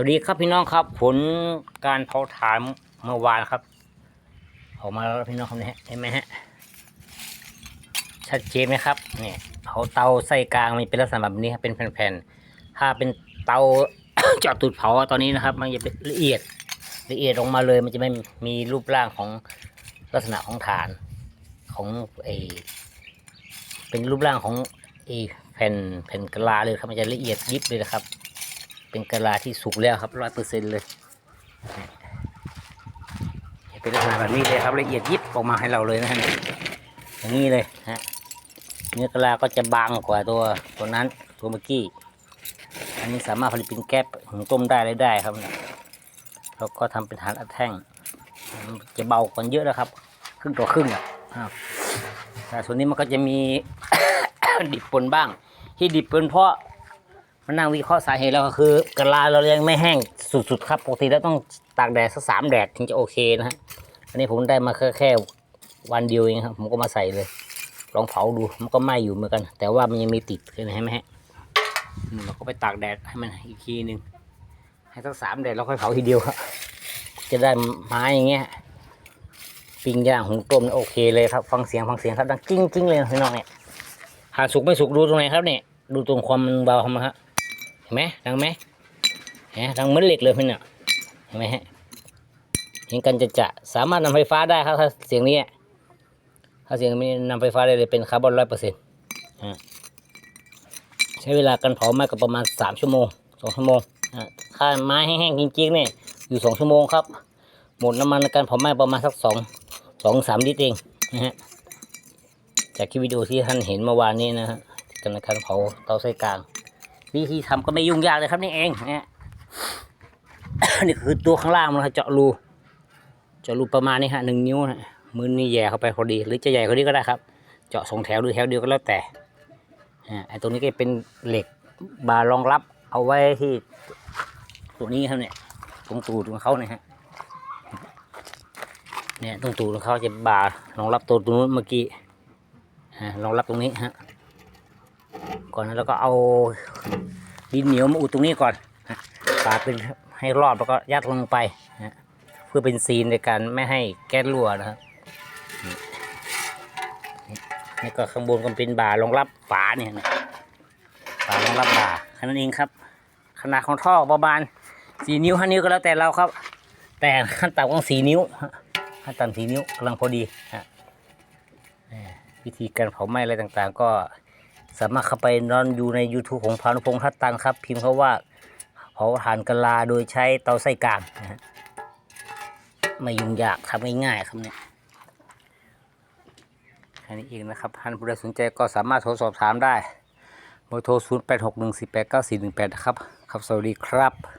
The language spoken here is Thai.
วัสดีครับพี่น้องครับ ผลการเผาถ่านเมื่อวานครับ ออกมาแล้วพี่น้องครับเนี่เห็นไหมฮะชัดเจนไหมครับเนี่ยเอาเตาไส้กลางมันเป็นลักษณะแบบนี้ครับเป็นแผ่นๆถ้าเป็นเตาเจาะตูดเผาตอนนี้นะครับ มันจะเป็นละเอียดละเอียดออกมาเลย มันจะไม่มีรูปร่างของลักษณะของฐานของไอเป็นรูปร่างของไอแผ่นแผ่นกะลาเลยครับมันจะละเอียดยิบเลยนะครับ เป็นกะลาที่สุกแล้วครับร้อยเปอร์เซ็นเลยเนี่ยเป็นลักษณะแบบนี้เลยครับละเอียดยิบออกมาให้เราเลยนะฮะอย่างนี้เลยฮะเนื้อกะลาก็จะบางกว่าตัวตัวนั้นตัวเมื่อกี้ อันนี้สามารถผลิตเป็นแก๊สหุงต้มได้เลยได้ครับแล้วก็ทำเป็นฐานอัดแท่ง จะเบากว่าเยอะแล้วครับครึ่งต่อครึ่งอะแต่ส่วนนี้มันก็จะมีดิบปนบ้าง ที่ดิบปนเพราะ มานั่งวิเคราะห์สาเหตุแล้วก็คือกะลาเรายังไม่แห้งสุดๆครับปกติแล้วต้องตากแดดสักสามแดดถึงจะโอเคนะฮะอันนี้ผมได้มาแค่แค่วันเดียวเองครับ ผมก็มาใส่เลย ลองเผาดูมันก็ไหม้อยู่เหมือนกัน แต่ว่ามันยังมีติดเห็นไหมฮะเราก็ไปตากแดดให้มันอีกทีหนึ่งให้สักสามแดดแล้วค่อยเผาทีเดียวครับจะได้ไม้อย่างเงี้ยปิ้งย่างหุงต้มโอเคเลยครับ ฟังเสียงฟังเสียงครับดังกิ้งกิ้งเลยพี่น้องเนี่ยหากสุกไม่สุกดูตรงไหนครับเนี่ยดูตรงความมันเบาของมันฮะเห็นไหมดังไหมเห็นไหมดังเหมือนเหล็กเลยพี่เนี่ยเห็นไหมฮะเห็นกันจะจะสามารถนำไฟฟ้าได้ครับถ้าเสียงนี้ถ้าเสียงนี้นำไฟฟ้าได้เลยเป็นคาร์บอนร้อยเปอร์เซ็นต์ใช้เวลาการเผาไหม้ก็ประมาณสามชั่วโมงสองชั่วโมงอะถ้าไม้แห้งๆจริงๆเนี่ยอยู่สองชั่วโมงครับ หมดน้ำมันในการเผาไหม้ประมาณสักสองสองสามลิตรเองนะฮะจากคลิปวิดีโอที่ท่านเห็นเมื่อวานนี้นะฮะการในการเผาเตาไส้กลาง วิธีทำก็ไม่ยุ่งยากเลยครับนี่เองเนี่ยนี่คือตัวข้างล่างมันเจาะรูเจาะรูประมาณนี้ฮะหนึ่งนิ้วนะมือนี่แหย่เข้าไปพอดี หรือจะใหญ่กว่านี้ก็ได้ครับ เจาะสองแถวหรือแถวเดียวก็แล้วแต่ไอ้ตรงนี้ก็เป็นเหล็กบาร์รองรับเอาไว้ที่ตัวนี้ครับเนี่ยตรงตูดของเขาเนี่ยฮะเนี่ยตรงตูดของเขาจะบาร์รองรับตัวตรงนู้นเมื่อกี้รองรับตรงนี้ฮะ ก่อนนั้นเราก็เอาดินเหนียวมาอุดตรงนี้ก่อนปาดเป็นให้รอบแล้วก็ยัดลงไปฮะเพื่อเป็นซีนในการไม่ให้แก๊สรั่วนะครับนี่ก็ข้างบนก็เป็นบารองรับฝาเนี่ยนะฝารองรับบาแค่นั้นเองครับ ขนาดของท่อประมาณสี่นิ้วห้านิ้วก็แล้วแต่เราครับ แต่ขั้นต่ำต้องสี่นิ้วขั้นต่ำสี่นิ้วกำลังพอดีฮะวิธีการเผาไหม้อะไรต่างๆ ก็ สามารถเข้าไปนอนอยู่ใน YouTube ของพานุพงษ์ทัตตังครับ พิมพ์เขาว่าเผาถ่านกะลาโดยใช้เตาไส้กลางนะฮะไม่ยุ่งยากทำง่ายๆครับเนี่ยแค่นี้เองนะครับท่านผู้ใดสนใจก็สามารถโทรสอบถามได้เบอร์โทร 0 8 6 1 4 8 9 4 1 8 นะครับ ครับ สวัสดีครับ